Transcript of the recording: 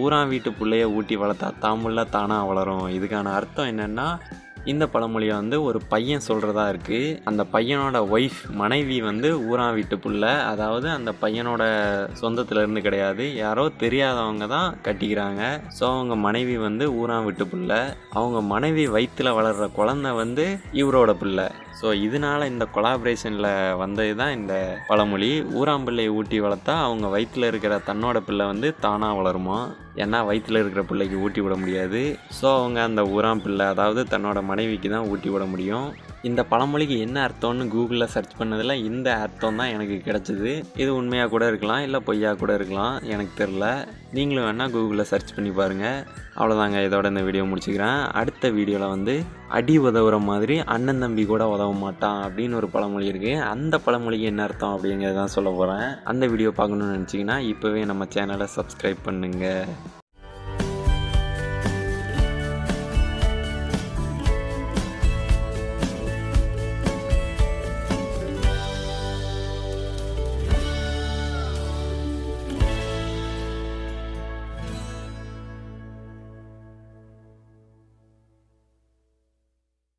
ஊரான் வீட்டு பிள்ளைய ஊட்டி வளர்த்தா தாமுள்ள தானாக வளரும். இதுக்கான அர்த்தம் என்னென்னா இந்த பழமொழியை வந்து ஒரு பையன் சொல்கிறதா இருக்குது அந்த பையனோட ஒய்ஃப் மனைவி வந்து ஊரான் வீட்டு புள்ள. அதாவது அந்த பையனோட சொந்தத்துல இருந்து கிடையாது. யாரோ தெரியாதவங்க தான் கட்டிக்கிறாங்க. ஸோ அவங்க மனைவி வந்து ஊரான் வீட்டு புள்ள. அவங்க மனைவி வயிற்றில் வளர்கிற குழந்தை வந்து இவரோட பிள்ளை. ஸோ இதனால இந்த கொலாபரேஷனில் வந்தது தான் இந்த பழமொழி. ஊராம்பிள்ளையை ஊட்டி வளர்த்தா அவங்க வயிற்றில் இருக்கிற தன்னோட பிள்ளை வந்து தானாக வளருமா? ஏன்னா வயிற்றில் இருக்கிற பிள்ளைக்கு ஊட்டி விட முடியாது. ஸோ அவங்க அந்த ஊராம் பிள்ளை அதாவது தன்னோட மனைவிக்கு தான் ஊட்டி விட முடியும். இந்த பழமொழிக்கு என்ன அர்த்தம்னு கூகுளில் சர்ச் பண்ணதில் இந்த அர்த்தம் தான் எனக்கு கிடச்சிது. இது உண்மையாக கூட இருக்கலாம் இல்லை பொய்யாக கூட இருக்கலாம் எனக்கு தெரில நீங்களும் வேணால் கூகுளில் சர்ச் பண்ணி பாருங்கள் அவ்வளோதாங்க இதோட இந்த வீடியோ முடிச்சுக்கிறேன். அடுத்த வீடியோவில் வந்து அடி உதவுற மாதிரி அண்ணன் தம்பி கூட உதவ மாட்டான் அப்படின்னு ஒரு பழமொழி இருக்குது அந்த பழமொழிக்கு என்ன அர்த்தம் அப்படிங்கிறதான் சொல்ல போகிறேன் அந்த வீடியோ பார்க்கணுன்னு நினச்சிங்கன்னா இப்போவே நம்ம சேனலை சப்ஸ்கிரைப் பண்ணுங்கள்